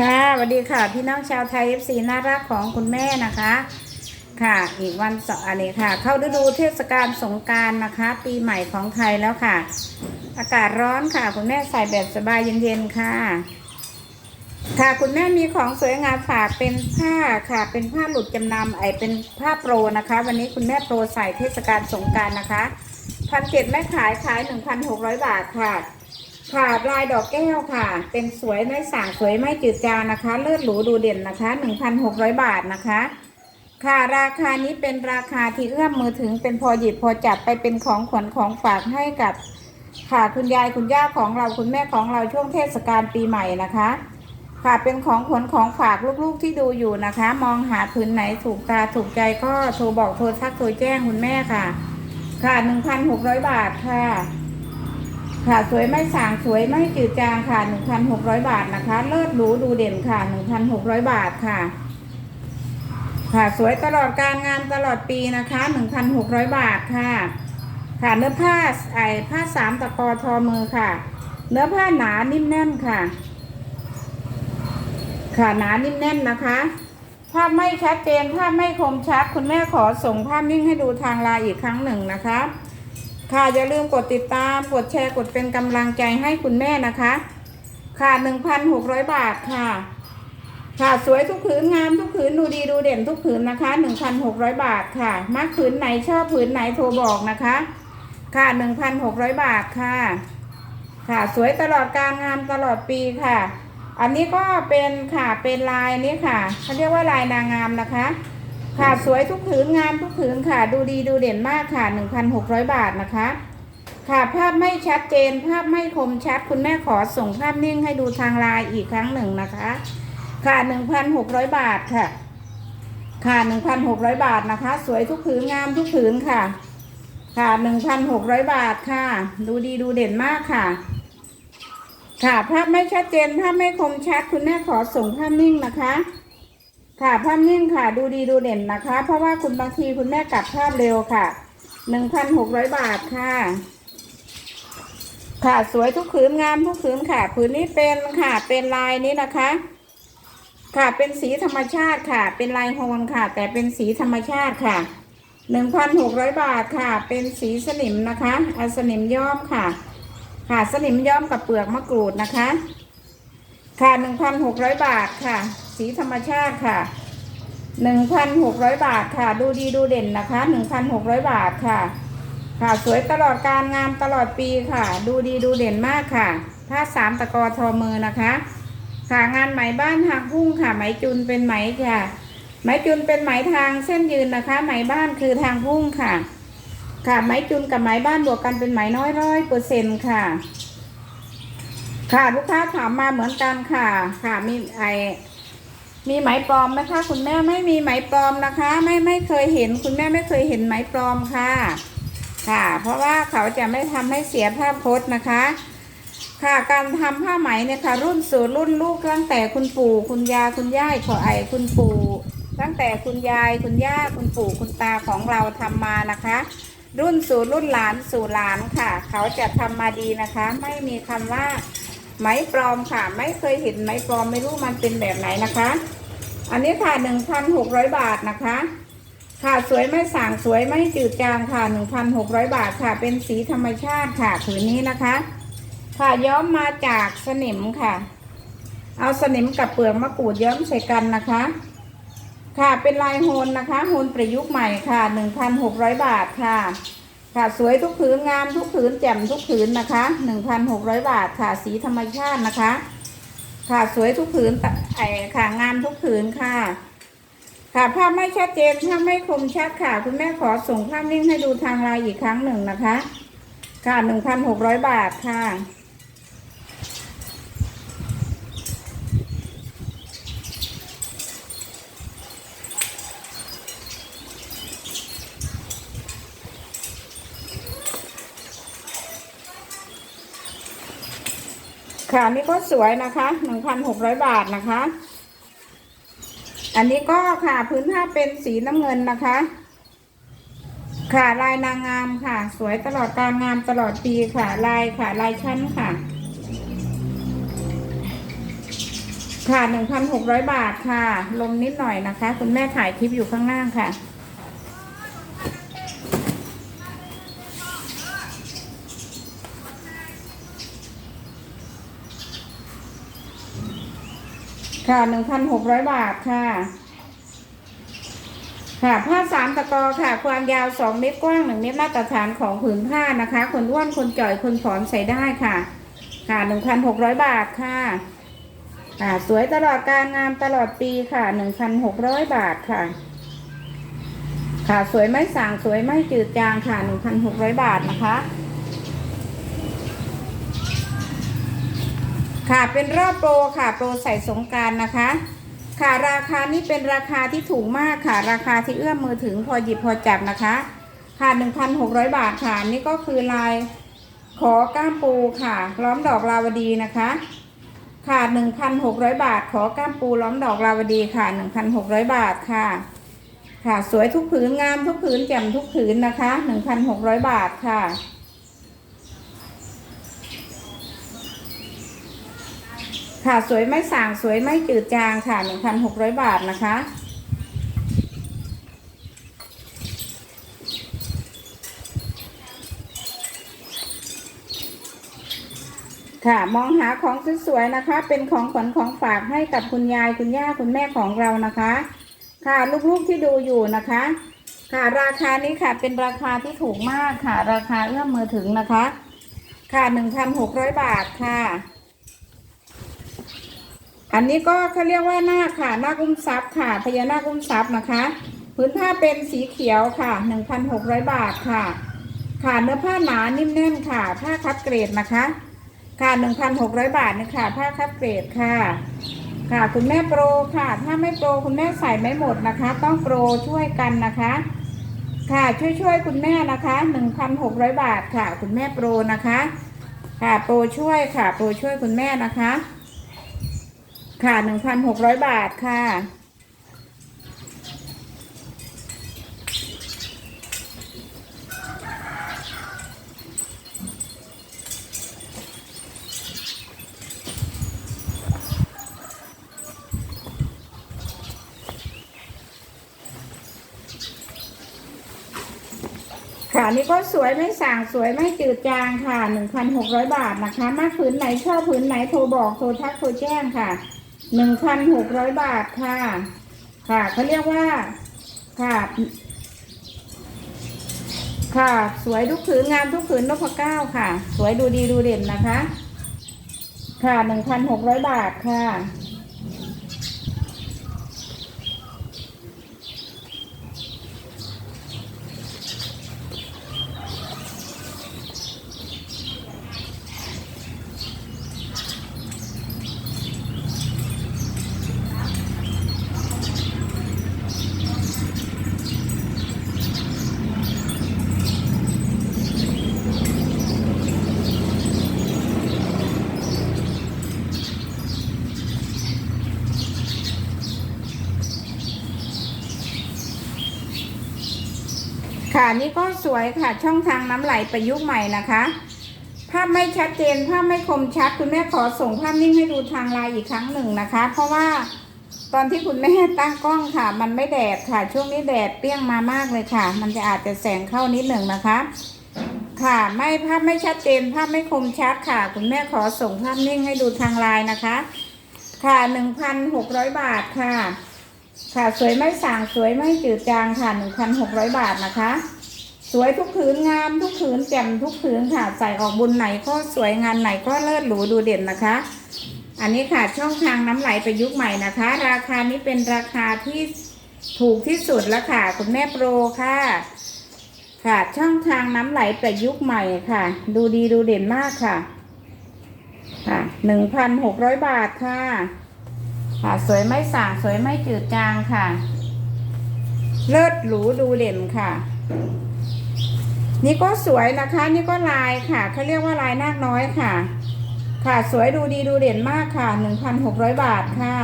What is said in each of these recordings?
ค่ะสวัสดีค่ะ พี่น้องชาวไทย FC น่ารักของคุณแม่นะคะ ค่ะ อีกวันสาร์อันนี้ค่ะ เข้าฤดูเทศกาลสงการนะคะ ปีใหม่ของไทยแล้วค่ะ อากาศร้อนค่ะ คุณแม่ใส่แบบสบายเย็นๆค่ะ ค่ะคุณแม่มีของสวยงามฝากเป็นผ้าค่ะ เป็นผ้าหลุดจำนำไอเป็นผ้าโปรนะคะ วันนี้คุณแม่โปรใส่เทศกาลสงการนะคะพันเจ็ดแม่ขายขายหนึ่งพันหกร้อยบาทค่ะ ค่ะลายดอกแก้วค่ะ เป็นสวยไม่สางสวยไม่จืดจางนะคะ เลือดหรูดูเด่นนะคะหนึ่งพันหกร้อยบาทนะคะ ค่ะราคานี้เป็นราคาที่เอื้อมมือถึงเป็นพอหยิบพอจับไปเป็นของขวัญของฝากให้กับ ค่ะคุณยายคุณย่าของเราคุณแม่ของเราช่วงเทศกาลปีใหม่นะคะ ค่ะเป็นของขวัญของฝากลูกๆที่ดูอยู่นะคะ มองหาผืนไหนถูกตาถูกใจก็โทรบอกโทรทักโทรแจ้งคุณแม่ค่ะ ค่ะหนึ่งพันหกร้อยบาทค่ะ ค่ะสวยไม่สางสวยไม่จืดจางค่ะหนึ่งพันหกร้อยบาทนะคะ เลิศหรูดูเด่นค่ะหนึ่งพันหกร้อยบาทค่ะ ค่ะสวยตลอดการงานตลอดปีนะคะหนึ่งพันหกร้อยบาทค่ะ ค่ะเนื้อผ้าไอผ้าสามตะกอทอมือค่ะ เนื้อผ้าหนานิ่มแน่นค่ะ ค่ะหนานิ่มแน่นนะคะภาพไม่ชัดเจนภาพไม่คมชัด คุณแม่ขอส่งภาพนิ่งให้ดูทางไลน์อีกครั้งหนึ่งนะคะ ค่ะอย่าลืมกดติดตามกดแชร์กดเป็นกำลังใจให้คุณแม่นะคะ ค่ะ1,600บาทค่ะ ค่ะสวยทุกผืนงามทุกผืนดูดีดูเด่นทุกผืนนะคะ1,600บาทค่ะมักผืนไหนชอบผืนไหนโทรบอกนะคะ ค่ะ1,600บาทค่ะ ค่ะสวยตลอดการงานตลอดปีค่ะ อันนี้ก็เป็นค่ะเป็นลายนี้ค่ะเขาเรียกว่าลายนางงามนะคะ ค่ะสวยทุกผืนงามทุกผืนค่ะ ดูดีดูเด่นมากค่ะ 1,600 บาทนะคะ ค่ะภาพไม่ชัดเจน ภาพไม่คมชัด คุณแม่ขอส่งภาพนิ่งให้ดูทางไลน์อีกครั้งหนึ่งนะคะ ค่ะ 1,600 บาทค่ะ ค่ะ 1,600 บาทนะคะ สวยทุกผืนงามทุกผืนค่ะ ค่ะ 1,600 บาทค่ะ ดูดีดูเด่นมากค่ะ ค่ะภาพไม่ชัดเจนภาพไม่คมชัด คุณแม่ขอส่งภาพนิ่งนะคะ ค่ะภาพนิ่งค่ะ ดูดีดูเด่นนะคะ เพราะว่าคุณบางทีคุณแม่กลับภาพเร็วค่ะ1,600บาทค่ะ ค่ะสวยทุกผืนงามทุกผืนค่ะผืนนี้เป็นค่ะเป็นลายนี้นะคะ ค่ะเป็นสีธรรมชาติค่ะ เป็นลายโฮนค่ะ แต่เป็นสีธรรมชาติค่ะ1,600บาทค่ะ เป็นสีสนิมนะคะเอาสนิมย้อมค่ะ ค่ะสนิมย้อมกับเปลือกมะกรูดนะคะ ค่ะ1,600บาทค่ะ สีธรรมชาติค่ะ 1,600 บาทค่ะ ดูดีดูเด่นนะคะ 1,600 บาทค่ะ ค่ะสวยตลอดการงามตลอดปีค่ะ ดูดีดูเด่นมากค่ะผ้าสามตะกอทอมือนะคะ ค่ะงานไหมบ้านทางพุ่งค่ะไหมจุนเป็นไหมค่ะ ไหมจุนเป็นไหมทางเส้นยืนนะคะ ไหมบ้านคือทางพุ่งค่ะ ค่ะไหมจุนกับไหมบ้านบวกกันเป็นไหมน้อยร้อยเปอร์เซ็นต์ค่ะค่ะลูกค้าถามมาเหมือนกันค่ะ ค่ะมีไอ มีไหมปลอมไหมคะคุณแม่ไม่มีไหมปลอมนะคะ ไม่ไม่เคยเห็น คุณแม่ไม่เคยเห็นไหมปลอมค่ะ ค่ะ เพราะว่าเขาจะไม่ทำให้เสียภาพพจน์นะคะ ค่ะการทำผ้าไหมเนี่ยค่ะ รุ่นสู่รุ่นลูกตั้งแต่คุณปู่คุณยาคุณย่ายขอไอคุณปู่ตั้งแต่คุณยายคุณย่าคุณปู่คุณตาของเราทำมานะคะ รุ่นสู่รุ่นหลานสู่หลานค่ะ เขาจะทำมาดีนะคะ ไม่มีคำว่า ไหมปลอมค่ะ ไม่เคยเห็นไหมปลอมไม่รู้มันเป็นแบบไหนนะคะ อันนี้ค่ะหนึ่งพันหกร้อยบาทนะคะ ค่ะสวยไม่สางสวยไม่จืดจางค่ะหนึ่งพันหกร้อยบาทค่ะ เป็นสีธรรมชาติค่ะผืนนี้นะคะ ค่ะย้อมมาจากสนิมค่ะ เอาสนิมกับเปลือกมะกรูดย้อมใส่กันนะคะ ค่ะเป็นลายโฮนนะคะโฮนประยุกต์ใหม่ค่ะหนึ่งพันหกร้อยบาทค่ะ ค่ะสวยทุกผืนงามทุกผืนแจ่มทุกผืนนะคะหนึ่งพันหกร้อยบาทค่ะสีธรรมชาตินะคะ ค่ะสวยทุกผืนแต่ไอค่ะงามทุกผืนค่ะ ค่ะภาพไม่ชัดเจนภาพไม่คมชัดค่ะ คุณแม่ขอส่งภาพนิ่งให้ดูทางไลน์อีกครั้งหนึ่งนะคะ ค่ะหนึ่งพันหกร้อยบาทค่ะ ค่ะนี่ก็สวยนะคะหนึ่งพันหกร้อยบาทนะคะ อันนี้ก็ค่ะพื้นผ้าเป็นสีน้ำเงินนะคะ ค่ะลายนางงามค่ะ สวยตลอดการงามตลอดปีค่ะ ลายค่ะ ลายชั้นค่ะ ค่ะหนึ่งพันหกร้อยบาทค่ะ ลมนิดหน่อยนะคะ คุณแม่ถ่ายคลิปอยู่ข้างล่างค่ะ ค่ะหนึ่งพันหกร้อยบาทค่ะ ค่ะผ้าสามตะกอค่ะ ความยาวสองเมตรกว้างหนึ่งเมตรมาตรฐานของผืนผ้านะคะ คนอ้วนคนจ่อยคนผอมใส่ได้ค่ะ ค่ะหนึ่งพันหกร้อยบาทค่ะค่ะสวยตลอดการงามตลอดปีค่ะหนึ่งพันหกร้อยบาทค่ะ ค่ะสวยไม่สั่งสวยไม่จืดจางค่ะหนึ่งพันหกร้อยบาทนะคะ ค่ะเป็นรอบโปรค่ะโปรใส่สงการนะคะ ค่ะราคานี้เป็นราคาที่ถูกมากค่ะ ราคาที่เอื้อมมือถึงพอหยิบพอจับนะคะ ค่ะ 1,600 บาทค่ะนนี่ก็คือลายขอก้ามปูค่ะ ล้อมดอกลาวดีนะคะ ค่ะ 1,600 บาท ขอก้ามปูล้อมดอกลาวดีค่ะ 1,600 บาทค่ะ ค่ะสวยทุกผืนงามทุกผืนแจ่มทุกผืนนะคะ 1,600 บาทค่ะ ค่ะสวยไม่ส่างสวยไม่จืดจางค่ะ1,600บาทนะคะ ค่ะมองหาของสวยๆนะคะ เป็นของขวัญของฝากให้กับคุณยายคุณย่าคุณแม่ของเรานะคะ ค่ะลูกๆที่ดูอยู่นะคะ ค่ะราคานี้ค่ะเป็นราคาที่ถูกมากค่ะ ราคาเอื้อมมือถึงนะคะ ค่ะ1,600บาทค่ะ อันนี้ก็เขาเรียกว่าหน้าค่ะหน้ากุ้มซับค่ะพญานาคกุ้มซับนะคะ พื้นผ้าเป็นสีเขียวค่ะ 1,600 บาทค่ะ ค่ะเนื้อผ้าหนานิ่มแน่นค่ะ ผ้าคัดเกรดนะคะ ค่ะ 1,600 บาทนี่ค่ะผ้าคัดเกรดค่ะ ค่ะคุณแม่โปรค่ะ ถ้าไม่โปรคุณแม่ใส่ไม่หมดนะคะ ต้องโปรช่วยกันนะคะ ค่ะช่วยช่วยคุณแม่นะคะ 1,600 บาทค่ะ คุณแม่โปรนะคะ ค่ะโปรช่วยค่ะ โปรช่วยคุณแม่นะคะ ค่ะหนึ่งพันหกร้อยบาทค่ะ ค่ะนี่ก็สวยไม่ส่างสวยไม่จืดจางค่ะหนึ่งพันหกร้อยบาทนะคะ มากผืนไหนชอบผืนไหนโทรบอกโทรทักโทรแจ้งค่ะ หนึ่งพันหกร้อยบาทค่ะ ค่ะเขาเรียกว่า ค่ะ ค่ะ สวยทุกผืนงามทุกผืนนพเก้าค่ะ สวยดูดีดูเด่นนะคะ ค่ะหนึ่งพันหกร้อยบาทค่ะ ค่ะนี่ก็สวยค่ะช่องทางน้ำไหลประยุกต์ใหม่นะคะ ภาพไม่ชัดเจนภาพไม่คมชัด คุณแม่ขอส่งภาพนิ่งให้ดูทางไลน์อีกครั้งหนึ่งนะคะ เพราะว่าตอนที่คุณแม่ตั้งกล้องค่ะ มันไม่แดดค่ะ ช่วงนี้แดดเปรี้ยงมามากเลยค่ะ มันจะอาจจะแสงเข้านิดหนึ่งนะคะ ค่ะไม่ภาพไม่ชัดเจนภาพไม่คมชัดค่ะ คุณแม่ขอส่งภาพนิ่งให้ดูทางไลน์นะคะ ค่ะหนึ่งพันหกร้อยบาทค่ะ ค่ะสวยไม่สางสวยไม่จืดจางค่ะหนึ่งพันหกร้อยบาทนะคะ สวยทุกผืนงามทุกผืนแจ่มทุกผืนค่ะ ใส่ออกบุญไหนก็สวยงานไหนก็เลิศหรูดูเด่นนะคะ อันนี้ค่ะช่องทางน้ำไหลประยุกต์ใหม่นะคะ ราคานี้เป็นราคาที่ถูกที่สุดแล้วค่ะ คุณแม่โปรค่ะ ค่ะช่องทางน้ำไหลประยุกต์ใหม่ค่ะ ดูดีดูเด่นมากค่ะค่ะหนึ่งพันหกร้อยบาทค่ะ ค่ะ สวยไม่สางสวยไม่จืดจางค่ะ เลิศหรูดูเด่นค่ะ นี่ก็สวยนะคะ นี่ก็ลายค่ะเขาเรียกว่าลายนาคน้อยค่ะ ค่ะสวยดูดีดูเด่นมากค่ะหนึ่งพันหกร้อยบาทค่ะ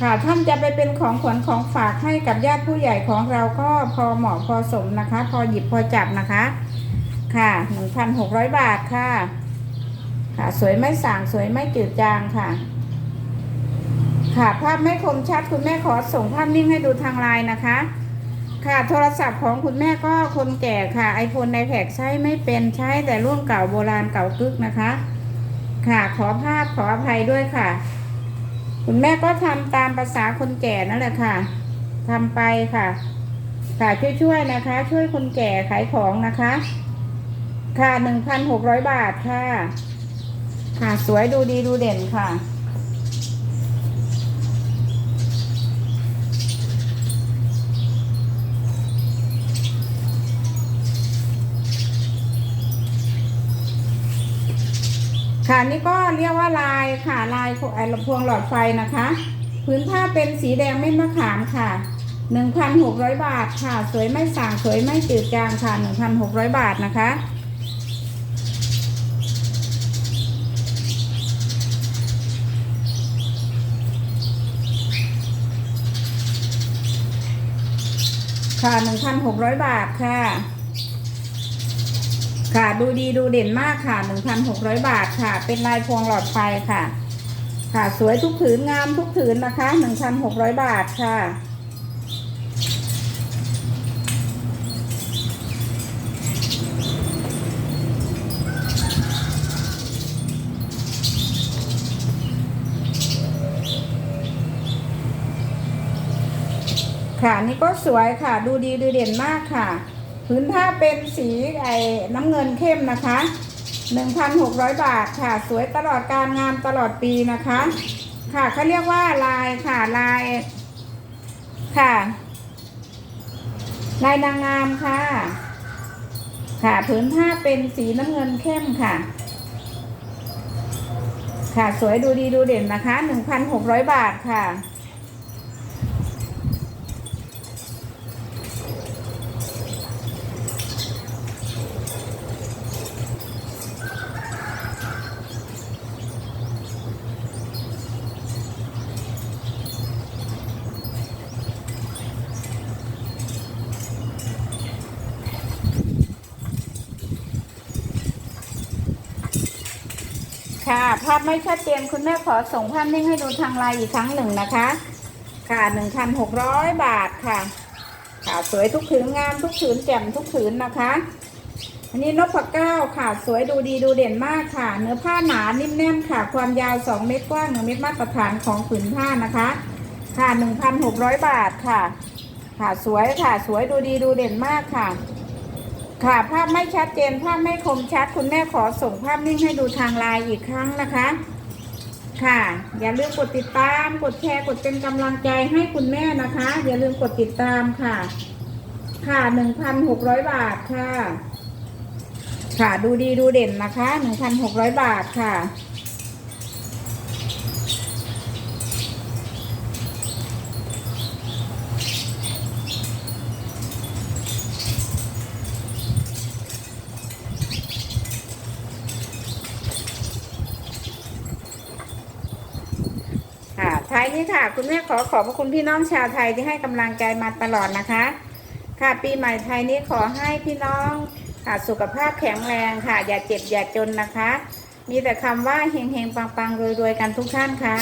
ค่ะท่านจะไปเป็นของขวัญของฝากให้กับญาติผู้ใหญ่ของเราก็พอเหมาะพอสมนะคะ พอหยิบพอจับนะคะ ค่ะหนึ่งพันหกร้อยบาทค่ะ ค่ะสวยไม่สางสวยไม่จืดจางค่ะ ค่ะ ภาพไม่คมชัดคุณแม่ขอส่งภาพนิ่งให้ดูทางไลน์นะคะ ค่ะ โทรศัพท์ของคุณแม่ก็คนแก่ค่ะ iPhone ในแพกใช้ไม่เป็นใช้แต่รุ่นเก่าโบราณเก่ากึกนะคะ ค่ะขอภาพขออภัยด้วยค่ะ คุณแม่ก็ทำตามภาษาคนแก่นั่นแหละค่ะทำไปค่ะ ค่ะช่วยๆนะคะ ช่วยคนแก่ขายของนะคะ ค่ะหนึ่งพันหกร้อยบาทค่ะ ค่ะสวยดูดีดูเด่นค่ะ ค่ะนี่ก็เรียกว่าลายค่ะลายไอ้พวงหลอดไฟนะคะ พื้นผ้าเป็นสีแดงเม็ดมะขามค่ะ1,600 บาทค่ะ สวยไม่สางสวยไม่จืดจางค่ะ 1,600 บาทนะคะ ค่ะ 1,600 บาทค่ะ ค่ะ ดูดีดูเด่นมากค่ะ 1,600 บาทค่ะ เป็นลายพวงหลอดไฟค่ะ ค่ะ สวยทุกผืนงามทุกผืนนะคะ 1,600 บาทค่ะค่ะนี่ก็สวยค่ะ ดูดีดูเด่นมากค่ะ พื้นผ้าเป็นสีไอ้น้ำเงินเข้มนะคะ 1,600 บาทค่ะ สวยตลอดการงามตลอดปีนะคะ ค่ะเขาเรียกว่าลายค่ะลาย ค่ะลายนางงามค่ะ ค่ะผืนผ้าเป็นสีน้ำเงินเข้มค่ะ ค่ะสวยดูดีดูเด่นนะคะ 1,600 บาทค่ะ ภาพไม่ชัดเจนคุณแม่ขอส่งภาพนิ่งให้ดูทางไลน์อีกครั้งหนึ่งนะคะ ค่ะหนึ่งพันหกร้อยบาทค่ะ ค่ะสวยทุกผืนงามทุกผืนแจ่มทุกผืนนะคะ อันนี้นกพเก้าค่ะ สวยดูดีดูเด่นมากค่ะ เนื้อผ้าหนานิ่มแน่นค่ะ ความยาว2เมตรกว้าง1เมตรมาตรฐานของผืนผ้านะคะ ค่ะ1,600บาทค่ะ ค่ะสวยค่ะ สวยดูดีดูเด่นมากค่ะ ค่ะ ภาพไม่ชัดเจน ภาพไม่คมชัด คุณแม่ขอส่งภาพนิ่งให้ดูทางไลน์อีกครั้งนะคะ ค่ะ อย่าลืมกดติดตาม กดแชร์ กดเป็นกำลังใจให้คุณแม่นะคะ อย่าลืมกดติดตามค่ะ ค่ะหนึ่งพันหกร้อยบาทค่ะ ค่ะ ดูดีดูเด่นนะคะหนึ่งพันหกร้อยบาทค่ะ ท้ายนี้ค่ะ คุณแม่ขอขอบพระคุณพี่น้องชาวไทยที่ให้กำลังใจมาตลอดนะคะ ค่ะปีใหม่ไทยนี้ขอให้พี่น้องค่ะสุขภาพแข็งแรงค่ะ อย่าเจ็บอย่าจนนะคะ มีแต่คำว่าเฮงเฮงปังปังรวยรวยกันทุกท่านค่ะ